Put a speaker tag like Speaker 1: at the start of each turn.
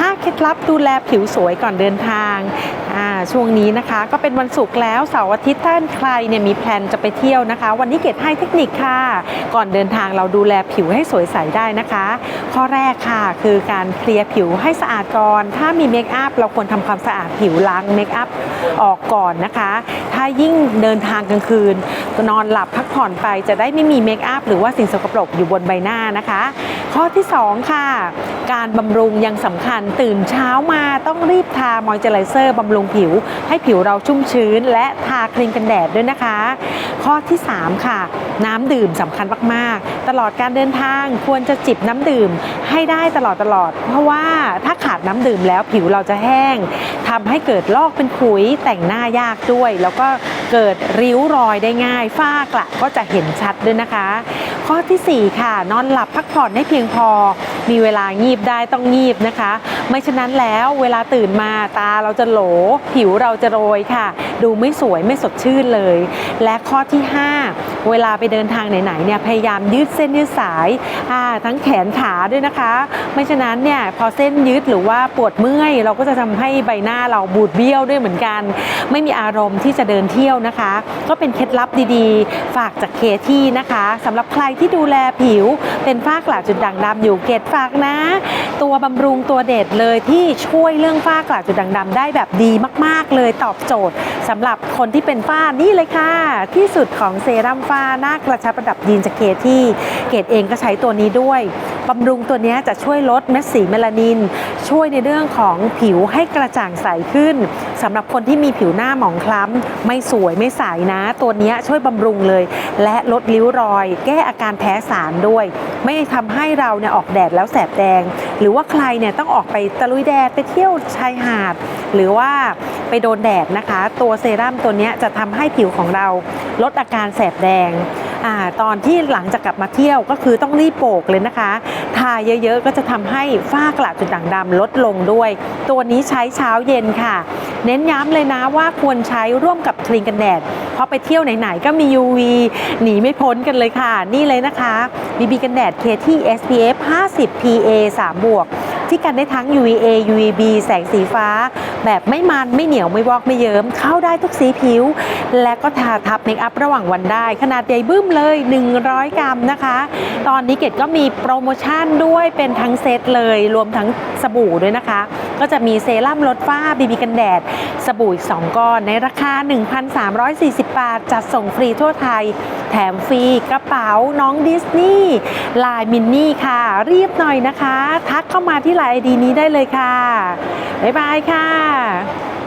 Speaker 1: ห้า เคล็ดลับดูแลผิวสวยก่อนเดินทางช่วงนี้นะคะก็เป็นวันศุกร์แล้วเสาร์อาทิตย์ท่านใครเนี่ยมีแพลนจะไปเที่ยวนะคะ วันนี้เกดให้เทคนิคค่ะ ก่อนเดินทางเราดูแลผิวให้สวยใสได้นะคะ ข้อแรกค่ะคือการเคลียร์ผิวให้สะอาดก่อนถ้ามีเมคอัพเราควรทำความสะอาดผิวล้างเมคอัพออกก่อนนะคะ ถ้ายิ่งเดินทางกลางคืนนอนหลับพักผ่อนไปจะได้ไม่มีเมคอัพหรือว่าสิ่งสกปรกอยู่บนใบหน้านะคะ ข้อที่ 2 ค่ะ การบำรุงยังสำคัญตื่นเช้ามาต้องรีบทามอยเจอไรเซอร์บำรุงผิว ให้ผิวเราชุ่มชื้น และทาครีมกันแดดด้วยนะคะ ข้อที่ 3 ค่ะ น้ำดื่มสำคัญมากๆ ตลอดการเดินทางควรจะจิบน้ำดื่มให้ได้ตลอดตลอด เพราะว่าถ้าขาดน้ำดื่มแล้วผิวเราจะแห้งทำให้เกิดลอกเป็นขุยแต่งหน้ายากด้วย แล้วก็เกิดริ้วรอยได้ง่ายฝ้ากระก็จะเห็นชัดด้วยนะคะ ข้อทีสี่ 4 ค่ะ นอนหลับพักผ่อนให้เพียงพอ มีเวลางีบได้ต้องงีบนะคะ ไม่ฉะนั้นแล้วเวลาตื่นมาตาเราจะโหล ผิวเราจะโรยค่ะดูไม่สวยไม่สดชื่นเลย และข้อที่ 5 เวลาไปเดินทางไหนๆเนี่ยพยายามยืดเส้นยืดสายาทั้งแขนขาด้วยนะคะ ไม่ฉะนั้นเนี่ยพอเส้นยืดหรือว่าปวดเมื่อย เราก็จะทำให้ใบหน้าเราบูดเบี้ยวด้วยเหมือนกัน ไม่มีอารมณ์ที่จะเดินเที่ยวนะคะ ก็เป็นเคล็ดลับดีๆ ฝากจากเคที่นะคะสำหรับใครที่ดูแลผิวเป็นฝ้ากระจุดด่างดำอยู่เกตฝากนะ ตัวบำรุงตัวเด็ดเลยที่ช่วยเรื่องฝ้ากระจุดด่างดำได้แบบดีมาก ๆ เลยตอบโจทย์สำหรับคนที่เป็นฝ้านี่เลยค่ะ ที่สุดของเซรั่มฝ้าหน้ากระชับระดับยีนจากเคที่เกตเองก็ใช้ตัวนี้ด้วย บำรุงตัวนี้จะช่วยลดเม็ดสีเมลานิน ช่วยในเรื่องของผิวให้กระจ่างใสขึ้นสำหรับคนที่มีผิวหน้าหมองคล้ำ ไม่สวยไม่ใสนะ ตัวนี้ช่วยบำรุงเลย และลดริ้วรอย แก้อาการแพ้สารด้วย ไม่ทำให้เราเนี่ยออกแดดแล้วแสบแดง หรือว่าใครเนี่ยต้องออกไปตะลุยแดดไปเที่ยวชายหาด หรือว่าไปโดนแดดนะคะ ตัวเซรั่มตัวนี้จะทำให้ผิวของเราลดอาการแสบแดง อตอนที่หลังจากกลับมาเที่ยวก็คือต้องรีบโปกเลยนะคะทาเยอะๆก็จะทำให้ฝ้ากระจุดด่างดำลดลงด้วย ตัวนี้ใช้เช้าเย็นค่ะ เน้นย้ำเลยนะว่าควรใช้ร่วมกับครีมกันแดด เพราะไปเที่ยวไหนๆก็มี UV หนีไม่พ้นกันเลยค่ะ นี่เลยนะคะ BB กันแดด KT SPF 50 PA 3บวก ที่กันได้ทั้ง UVA UVB แสงสีฟ้า แบบไม่มันไม่เหนียวไม่วอกไม่เยิ้มเข้าได้ทุกสีผิว และก็ทาทับเมคอัพระหว่างวันได้ ขนาดใหญ่บึ้มเลย 100 กรัมนะคะ ตอนนี้เกดก็มีโปรโมชั่นด้วยเป็นทั้งเซตเลย รวมทั้งสบู่ด้วยนะคะ ก็จะมีเซรั่มลดฝ้าบีบีกันแดด สบู่อีก 2 ก้อน ในราคา 1,340 บาท จัดส่งฟรีทั่วไทย แถมฟรีกระเป๋าน้องดิสนีย์ลายมินนี่ค่ะ รีบหน่อยนะคะ ทักเข้ามาที่ไลน์ดีนี้ได้เลยค่ะ บ๊ายบายค่ะ